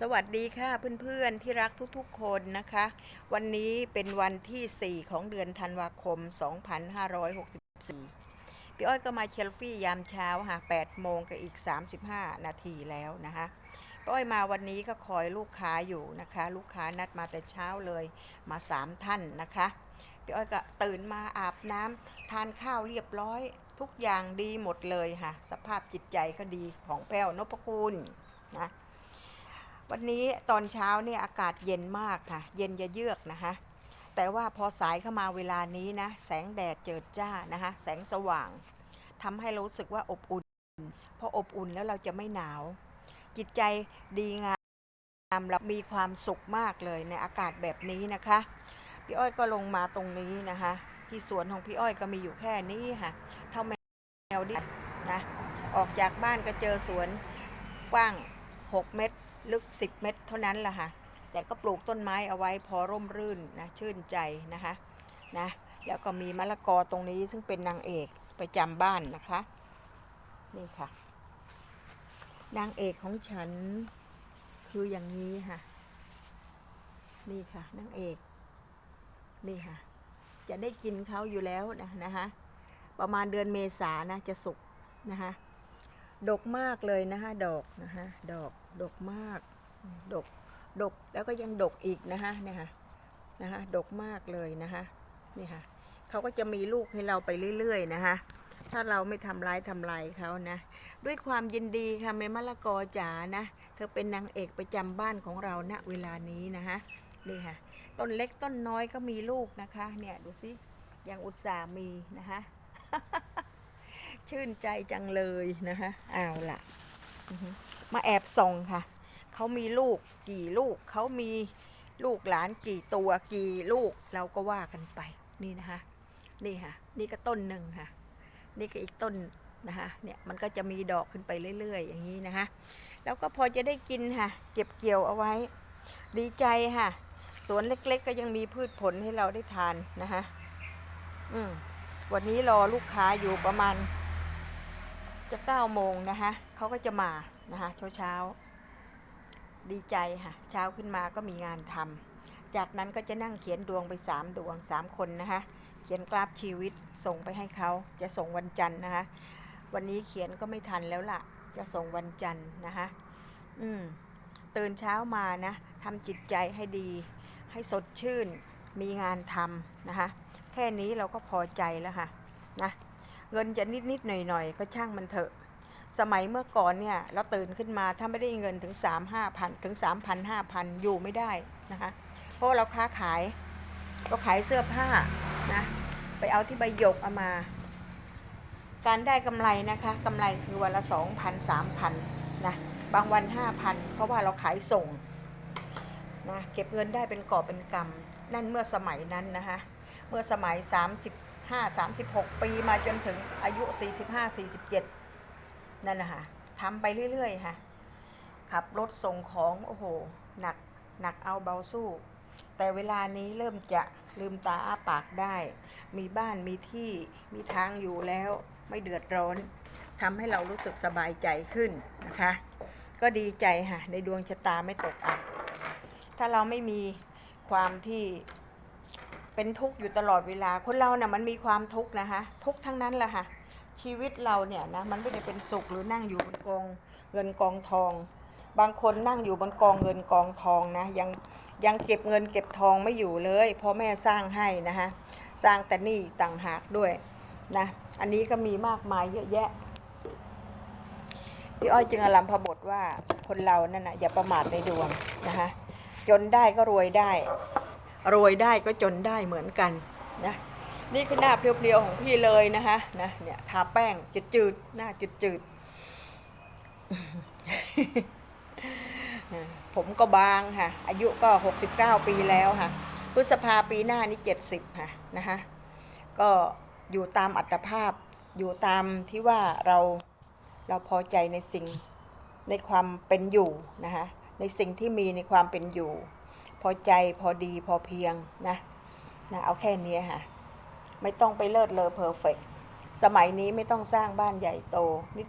สวัสดีค่ะเพื่อนๆที่รักทุกๆคนนะคะ วันนี้เป็นวันที่ 4 ของเดือนธันวาคม 2564 พี่อ้อยก็มาเชลฟี่ยามเช้าค่ะ8โมงกับอีก 35 นาทีแล้วนะคะพี่อ้อยมาวันนี้ก็คอยลูกค้าอยู่นะคะ ลูกค้านัดมาแต่เช้าเลยมา 3 ท่านนะคะพี่อ้อยก็ตื่นมาอาบน้ำทานข้าวเรียบร้อย ทุกอย่างดีหมดเลยค่ะ สภาพจิตใจก็ดีของแป้วนพคุณนะ วันนี้ตอนเช้าเนี่ยอากาศเย็นมากค่ะ เย็นจะเยือกนะคะ แต่ว่าพอสายเข้ามาเวลานี้นะ แสงแดดเจิดจ้านะคะ แสงสว่างทำให้รู้สึกว่าอบอุ่นพออบอุ่นแล้วเราจะไม่หนาว จิตใจดีงามเรามีความสุขมากเลยในอากาศแบบนี้นะคะ พี่อ้อยก็ลงมาตรงนี้นะคะ ที่สวนของพี่อ้อยก็มีอยู่แค่นี้ค่ะเท่าแมวดินะออกจากบ้านก็เจอสวนกว้าง 6 เมตร ลึก 10 เมตร เท่านั้นแหละค่ะ แต่ก็ปลูกต้นไม้เอาไว้พอร่มรื่นนะชื่นใจนะคะนะแล้วก็มีมะละกอตรงนี้ซึ่งเป็นนางเอกประจำบ้านนะคะ นี่ค่ะ นางเอกของฉันคืออย่างนี้ค่ะ นี่ค่ะนางเอก นี่ค่ะ จะได้กินเขาอยู่แล้วนะนะคะประมาณเดือนเมษานะจะสุกนะคะ ดกมากเลยนะคะดอกนะคะดอกดกมากดกดกแล้วก็ยังดกอีกนะคะเนี่ยค่ะนะคะดกมากเลยนะคะนี่ค่ะเขาก็จะมีลูกให้เราไปเรื่อยๆนะคะถ้าเราไม่ทำร้ายทำลายเขานะ ด้วยความยินดีค่ะแม่มะละกอจ๋านะเธอเป็นนางเอกประจำบ้านของเราณเวลานี้นะคะนี่ค่ะต้นเล็กต้นน้อยก็มีลูกนะคะ เนี่ยดูสิยังอุตส่ามีนะคะ ชื่นใจจังเลยนะคะเอาล่ะ มาแอบส่องค่ะ เขามีลูกกี่ลูก เขามีลูกหลานกี่ตัวกี่ลูกเราก็ว่ากันไปนี่นะคะนี่ค่ะ นี่ก็ต้นหนึ่งค่ะ นี่ก็อีกต้นนะคะเนี่ยมันก็จะมีดอกขึ้นไปเรื่อย ๆ อย่างนี้นะคะ แล้วก็พอจะได้กินค่ะ เก็บเกี่ยวเอาไว้ ดีใจค่ะ สวนเล็กๆ ก็ยังมีพืชผลให้เราได้ทานนะคะอืมวันนี้รอลูกค้าอยู่ประมาณ จะเก้าโมงนะคะเขาก็จะมานะคะเช้าเช้าดีใจค่ะ เช้าขึ้นมาก็มีงานทำจากนั้นก็จะนั่งเขียนดวงไปสามดวงสามคนนะคะ เขียนกราฟชีวิตส่งไปให้เขาจะส่งวันจันทร์นะคะ วันนี้เขียนก็ไม่ทันแล้วล่ะ จะส่งวันจันทร์นะคะอืมตื่นเช้ามานะทำจิตใจให้ดี ให้สดชื่น มีงานทำนะคะ แค่นี้เราก็พอใจแล้วค่ะนะ เงินจะนิดนิดหน่อยหน่อยๆก็ช่างมันเถอะ สมัยเมื่อก่อนเนี่ยเราตื่นขึ้นมาถ้าไม่ได้เงินถึงสามห้าพันถึงสามพันห้าพันอยู่ไม่ได้นะคะ เพราะเราค้าขายเราขายเสื้อผ้านะไปเอาที่ใบหยกเอามา การได้กำไรนะคะกำไรคือวันละสองพันสามพันนะบางวันห้าพันเพราะว่าเราขายส่งนะเก็บเงินได้เป็นกอบเป็นกำนั่นเมื่อสมัยนั้นนะคะ เมื่อสมัย 35 36 ปีมาจนถึงอายุ 45 47 นั่นนะคะทำไปเรื่อยๆค่ะ ขับรถส่งของโอ้โห หนักหนักเอาเบาสู้ แต่เวลานี้เริ่มจะลืมตาอ้าปากได้ มีบ้านมีที่มีทางอยู่แล้วไม่เดือดร้อนทำให้เรารู้สึกสบายใจขึ้นนะคะ ก็ดีใจค่ะ ในดวงชะตาไม่ตกอับถ้าเราไม่มีความที่ เป็นทุกข์อยู่ตลอดเวลา คนเรานะ่ะมันมีความทุกข์นะคะ ทุกข์ทั้งนั้นแหละค่ะ ชีวิตเราเนี่ยนะมันไม่ได้เป็นสุขหรือนั่งอยู่บนกองเงินกองทอง บางคนนั่งอยู่บนกองเงินกองทองนะยังยังเก็บเงินเก็บทองไม่อยู่เลยพ่อแม่สร้างให้นะคะสร้างแต่นี่ต่างหากด้วยนะอันนี้ก็มีมากมายเยอะแยะพี่อ้อยจึงอลัมพบทว่าคนเรานั่นนะอย่าประมาทในดวงนะคะจนได้ก็รวยได้ รวยได้ก็จนได้เหมือนกันนะนี่คือหน้าเพียวๆของพี่เลยนะคะนะเนี่ยทาแป้งจืดๆหน้าจืดๆผมก็บางค่ะ อายุก็ 69 ปีแล้วค่ะพฤษภาปีหน้านี่70 ค่ะนะคะก็อยู่ตามอัตภาพอยู่ตามที่ว่าเราเราพอใจในสิ่งในความเป็นอยู่นะคะในสิ่งที่มีในความเป็นอยู่ อใจพอดีพอเพียงนะนะเอาแค่นี้ค่ะ ไม่ต้องไปเลิศเลอเพอร์เฟกสมัยนี้ไม่ต้องสร้างบ้านใหญ่โต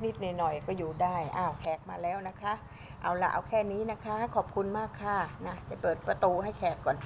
นิดๆหน่อยๆก็อยู่ได้อ้าวแขกมาแล้วนะคะ เอาละเอาแค่นี้นะคะ ขอบคุณมากค่ะนะจะเปิดประตูให้แขกก่อน